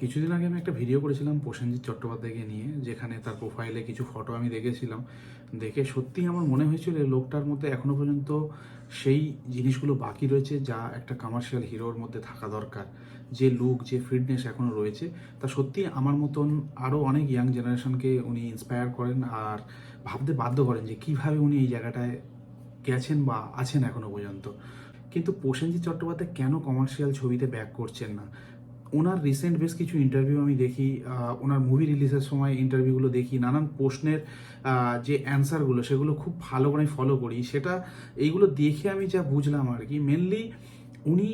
কিছুদিন আগে আমি একটা ভিডিও করেছিলাম প্রসেনজিৎ চট্টোপাধ্যায়কে নিয়ে, যেখানে তার প্রোফাইলে কিছু ফটো আমি দেখেছিলাম। দেখে সত্যিই আমার মনে হয়েছিল লোকটার মধ্যে এখনও পর্যন্ত সেই জিনিসগুলো বাকি রয়েছে যা একটা কমার্শিয়াল হিরোর মধ্যে থাকা দরকার। যে লুক যে ফিটনেস এখনও রয়েছে, তা সত্যি আমার মতন আরও অনেক ইয়াং জেনারেশনকে উনি ইন্সপায়ার করেন আর ভাবতে বাধ্য করেন যে কীভাবে উনি এই জায়গাটায় গেছেন বা আছেন এখনও পর্যন্ত। কিন্তু প্রসেনজিৎ চট্টোপাধ্যায় কেন কমার্শিয়াল ছবিতে ব্যাক করছেন না? ওনার রিসেন্ট বেশ কিছু ইন্টারভিউ আমি দেখি ওনার মুভি রিলিজের সময় ইন্টারভিউগুলো দেখি, নানান প্রশ্নের যে অ্যান্সারগুলো সেগুলো খুব ভালো করে ফলো করি। সেটা, এইগুলো দেখে আমি যা বুঝলাম আর কি মেনলি উনি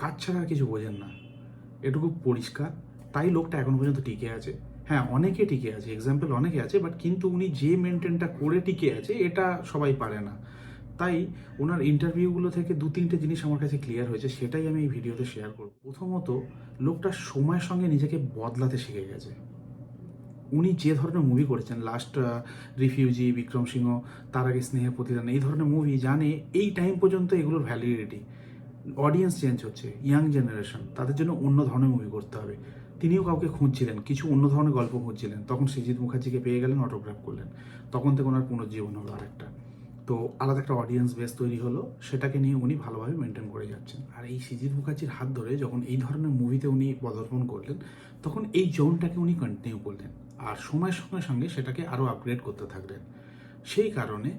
কাজ ছাড়া আর কিছু বোঝেন না। এটুকু পরিষ্কার। তাই লোকটা এখন পর্যন্ত টিকে আছে। হ্যাঁ অনেকে টিকে আছে এক্সাম্পল অনেকে আছে বাট কিন্তু উনি যে মেনটেনটা করে টিকে আছে, এটা সবাই পারে না। তাই ওনার ইন্টারভিউগুলো থেকে দু তিনটে জিনিস আমার কাছে ক্লিয়ার হয়েছে, সেটাই আমি এই ভিডিওতে শেয়ার করব। প্রথমত, লোকটা সময়ের সঙ্গে নিজেকে বদলাতে শিখে গেছে। উনি যে ধরনের মুভি করেছেন লাস্ট রিফিউজি বিক্রম সিংহ তার আগে স্নেহের প্রতিদান এই ধরনের মুভি জানে এই টাইম পর্যন্ত এগুলোর ভ্যালিডিটি অডিয়েন্স চেঞ্জ হচ্ছে ইয়াং জেনারেশন তাদের জন্য অন্য ধরনের মুভি করতে হবে। তিনিও কাউকে খুঁজছিলেন, কিছু অন্য ধরনের গল্প খুঁজছিলেন, তখন সৃজিৎ মুখার্জিকে পেয়ে গেলেন অটোগ্রাফ করলেন। তখন থেকে ওনার পুনর্জীবন হলো আরেকটা। তো আলাদা একটা অডিয়েন্স বেস তৈরি হলো, সেটাকে নিয়ে উনি ভালোভাবে মেনটেন করে যাচ্ছেন। আর এই সিজির মুখার্জির হাত ধরে যখন এই ধরনের মুভিতে উনি পদার্পণ করলেন, তখন এই জোনটাকে উনি কন্টিনিউ করলেন। আর সময়ের সঙ্গে সঙ্গে সেটাকে আরও আপগ্রেড করতে থাকলেন। সেই কারণে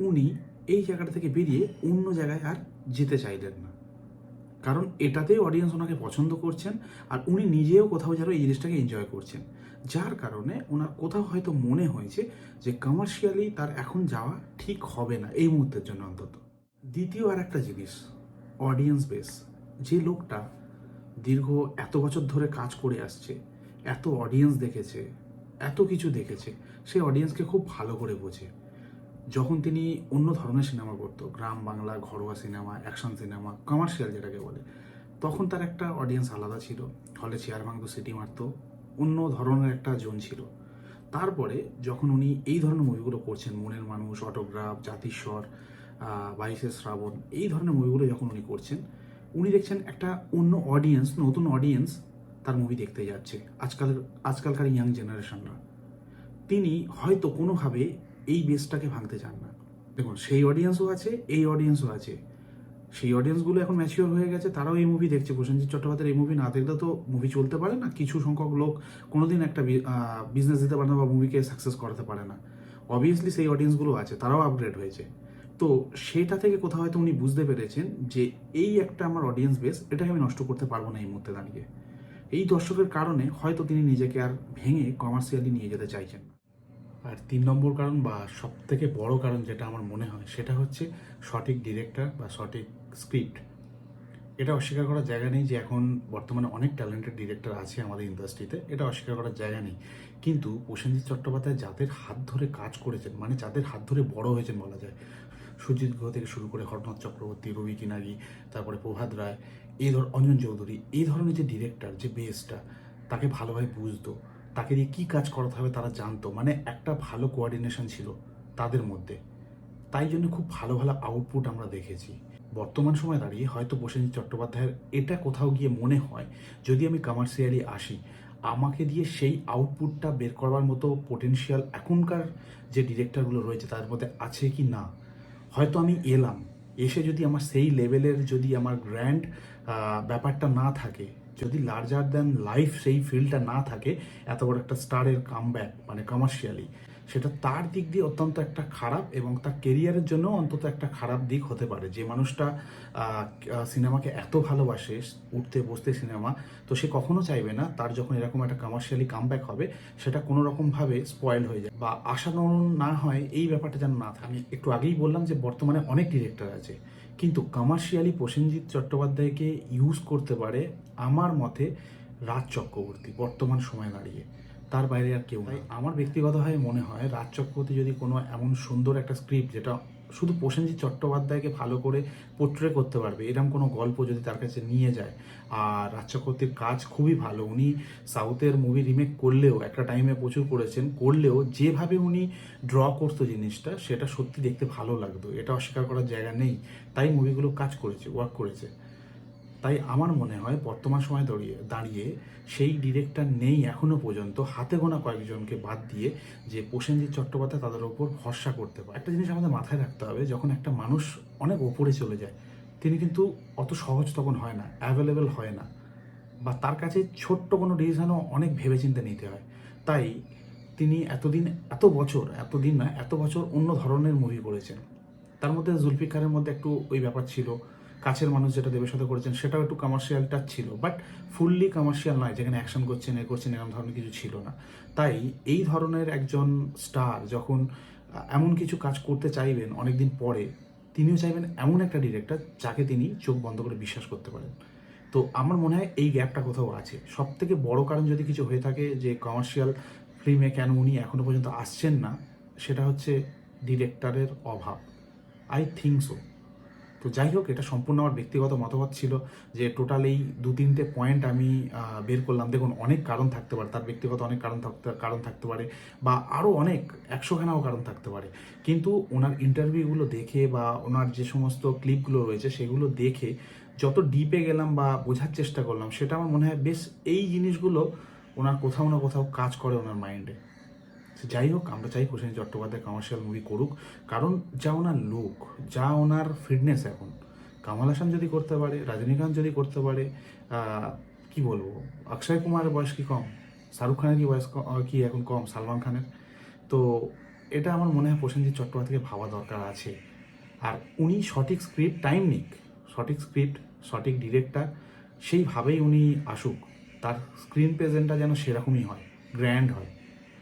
উনি এই জায়গাটা থেকে বেরিয়ে অন্য জায়গায় আর যেতে চাইলেন না। কারণ এটাতেই অডিয়েন্স ওনাকে পছন্দ করছেন আর উনি নিজেও কোথাও যেন এই জিনিসটাকে এনজয় করছেন। যার কারণে ওনার কোথাও হয়তো মনে হয়েছে যে কমার্শিয়ালি তার এখন যাওয়া ঠিক হবে না এই মুহূর্তের জন্য অন্তত। দ্বিতীয় আর একটা জিনিস অডিয়েন্স বেস যে লোকটা দীর্ঘ এত বছর ধরে কাজ করে আসছে, এত অডিয়েন্স দেখেছে, এত কিছু দেখেছে সেই অডিয়েন্সকে খুব ভালো করে বোঝে। যখন তিনি অন্য ধরনের সিনেমা করতো, গ্রাম বাংলা, ঘরোয়া সিনেমা অ্যাকশন সিনেমা কমার্শিয়াল যেটাকে বলে, তখন তার একটা অডিয়েন্স আলাদা ছিল। হলে চেয়ার ভাঙতো, সিটি মারতো, অন্য ধরনের একটা জোন ছিল। তারপরে যখন উনি এই ধরনের মুভিগুলো করছেন, মনের মানুষ অটোগ্রাফ জাতিস্বর বাইশে শ্রাবণ, এই ধরনের মুভিগুলো যখন উনি করছেন, উনি দেখছেন একটা অন্য অডিয়েন্স নতুন অডিয়েন্স তার মুভি দেখতে যাচ্ছে আজকাল আজকালকার ইয়াং জেনারেশনরা তিনি হয়তো কোনোভাবে এই বেসটাকে ভাঙতে চান না। দেখুন, সেই অডিয়েন্সও আছে, এই অডিয়েন্সও আছে। সেই অডিয়েন্সগুলো এখন ম্যাচিওর হয়ে গেছে, তারাও এই মুভি দেখছে। প্রসেনজিৎ চট্টোপাধ্যায়ের এই মুভি না দেখলে তো মুভি চলতে পারে না। কিছু সংখ্যক লোক কোনোদিন একটা বিজনেস দিতে পারে না বা মুভিকে সাকসেস করাতে পারে না। অবভিয়াসলি সেই অডিয়েন্সগুলো আছে, তারাও আপগ্রেড হয়েছে। তো সেটা থেকে কোথাও হয়তো উনি বুঝতে পেরেছেন যে এই একটা আমার অডিয়েন্স বেস এটাকে আমি নষ্ট করতে পারব না এই মুহূর্তে দাঁড়িয়ে। এই দর্শকের কারণে হয়তো তিনি নিজেকে আর ভেঙে কমার্শিয়ালি নিয়ে যেতে চাইছেন। আর তিন নম্বর কারণ বা সব থেকে বড় কারণ যেটা আমার মনে হয়, সেটা হচ্ছে সঠিক ডিরেক্টর বা সঠিক স্ক্রিপ্ট এটা অস্বীকার করার জায়গা নেই যে এখন বর্তমানে অনেক ট্যালেন্টেড ডিরেক্টর আছে আমাদের ইন্ডাস্ট্রিতে এটা অস্বীকার করার জায়গা নেই। কিন্তু প্রসেনজিৎ চট্টোপাধ্যায় যাদের হাত ধরে কাজ করেছেন মানে যাদের হাত ধরে বড় হয়েছেন বলা যায়, সুজিত গুহ থেকে শুরু করে হরনাথ চক্রবর্তী, রবি কিনারি তারপরে প্রভাত রায়, এই ধর অঞ্জন চৌধুরী, এই ধরনের যে ডিরেক্টর যে বেসটা তাকে ভালোভাবে বুঝতো। তাকে দিয়ে কী কাজ করাতে হবে তারা জানতো। মানে একটা ভালো কোয়ার্ডিনেশন ছিল তাদের মধ্যে। তাই জন্য খুব ভালো ভালো আউটপুট আমরা দেখেছি। বর্তমান সময় দাঁড়িয়ে হয়তো প্রসেনজিৎ চট্টোপাধ্যায়ের, এটা কোথাও গিয়ে মনে হয়, যদি আমি কমার্শিয়ালি আসি, আমাকে দিয়ে সেই আউটপুটটা বের করবার মতো পোটেনশিয়াল এখনকার যে ডিরেক্টরগুলো রয়েছে, তাদের মধ্যে আছে কি না? হয়তো আমি এলাম, এসে যদি আমার সেই লেভেলের যদি আমার গ্র্যান্ড ব্যাপারটা না থাকে যদি লার্জার দ্যান লাইফ সেই ফিল্ডটা না থাকে, এত বড় একটা স্টারের কামব্যাক মানে কমার্শিয়ালি সেটা তার দিক দিয়ে অত্যন্ত একটা খারাপ এবং তার কেরিয়ারের জন্য অন্তত একটা খারাপ দিক হতে পারে। যে মানুষটা সিনেমাকে এত ভালোবাসে, উঠতে, বসতে সিনেমা, তো সে কখনো চাইবে না তার যখন এরকম একটা কমার্শিয়ালি কামব্যাক হবে, সেটা কোনো রকমভাবে স্পয়েল হয়ে যায়। বা আশানুরূপ না হয় এই ব্যাপারটা যেন না থাকে। আমি একটু আগেই বললাম যে বর্তমানে অনেক ডিরেক্টর আছে, কিন্তু কমার্শিয়ালি প্রসেনজিৎ চট্টোপাধ্যায়কে ইউজ করতে পারে আমার মতে রাজ চক্রবর্তী বর্তমান সময়ে দাঁড়িয়ে। তার বাইরে আর কেউ নাই। আমার ব্যক্তিগতভাবে মনে হয় রাজ চক্রবর্তী যদি কোনো এমন সুন্দর একটা স্ক্রিপ্ট যেটা শুধু প্রসেনজিৎ চট্টোপাধ্যায়কে ভালো করে পোট্রে করতে পারবে এরকম কোনো গল্প যদি তার কাছে নিয়ে যায় আর রাজ চক্রবর্তীর কাজ খুবই ভালো। উনি সাউথের মুভি রিমেক করলেও একটা টাইমে প্রচুর করেছেন করলেও যেভাবে উনি ড্র করতো জিনিসটা সেটা সত্যি দেখতে ভালো লাগতো। এটা অস্বীকার করার জায়গা নেই। তাই মুভিগুলো কাজ করেছে ওয়ার্ক করেছে। তাই আমার মনে হয় বর্তমান সময় দাঁড়িয়ে দাঁড়িয়ে সেই ডিরেক্টর নেই এখনও পর্যন্ত। হাতে গোনা কয়েকজনকে বাদ দিয়ে যে প্রসেনজিৎ চট্টোপাধ্যায় তাদের ওপর ভরসা করতে পারে। একটা জিনিস আমাদের মাথায় রাখতে হবে, যখন একটা মানুষ অনেক ওপরে চলে যায়, তিনি কিন্তু অত সহজ তখন হয় না অ্যাভেলেবেল হয় না। বা তার কাছে ছোট্ট কোনো ডিসিশনও অনেক ভেবেচিন্তে নিতে হয়। তাই তিনি এতদিন, এত বছর, এতদিন না এত বছর অন্য ধরনের মুভি করেছেন। তার মধ্যে জুলফিকারের মধ্যে একটু ওই ব্যাপার ছিল। কাছের মানুষ যেটা দেবের সাথে করেছেন, সেটাও একটু কমার্শিয়াল টাচ ছিল বাট ফুললি কমার্শিয়াল নয়, যেখানে অ্যাকশন করছেন, এ করছেন, এরকম ধরনের কিছু ছিল না। তাই এই ধরনের একজন স্টার যখন এমন কিছু কাজ করতে চাইবেন অনেকদিন পরে, তিনিও চাইবেন এমন একটা ডিরেক্টর যাকে তিনি চোখ বন্ধ করে বিশ্বাস করতে পারেন। তো আমার মনে হয় এই গ্যাপটা কোথাও আছে। সব থেকে বড় কারণ যদি কিছু হয়ে থাকে যে কমার্শিয়াল ফিল্মে কেন উনি এখনও পর্যন্ত আসছেন না, সেটা হচ্ছে ডিরেক্টরের অভাব। আই থিঙ্ক সো তো যাই হোক, এটা সম্পূর্ণ আমার ব্যক্তিগত মতামত ছিল যে টোটাল এই দু তিনটে পয়েন্ট আমি বের করলাম। দেখুন, অনেক কারণ থাকতে পারে, তার ব্যক্তিগত অনেক কারণ থাকতে কারণ থাকতে পারে বা আরও অনেক, একশোখানাও কারণ থাকতে পারে। কিন্তু ওনার ইন্টারভিউগুলো দেখে বা ওনার যে সমস্ত ক্লিপগুলো রয়েছে, সেগুলো দেখে যত ডিপে গেলাম বা বোঝার চেষ্টা করলাম, সেটা আমার মনে হয় বেশ এই জিনিসগুলো ওনার কোথাও না কোথাও কাজ করে ওনার মাইন্ডে যাই হোক, আমরা চাই প্রসেনজিৎ চট্টোপাধ্যায় কমার্শিয়াল মুভি করুক। কারণ যা ওনার লুক যা ওনার ফিটনেস এখন, কামাল হাসান যদি করতে পারে, রজনীকান্ত যদি করতে পারে কি বলব? অক্ষয় কুমারের বয়স কি কম? শাহরুখ খানের কি বয়স কি এখন কম? সালমান খানের? তো এটা আমার মনে হয় প্রসেনজিৎ চট্টোপাধ্যায়কে ভাবা দরকার আছে। আর উনি সঠিক স্ক্রিপ্ট টাইম নিক, সঠিক স্ক্রিপ্ট সঠিক ডিরেক্টর সেইভাবেই উনি আসুক। তার স্ক্রিন প্রেজেন্টটা যেন সেরকমই হয় গ্র্যান্ড হয়।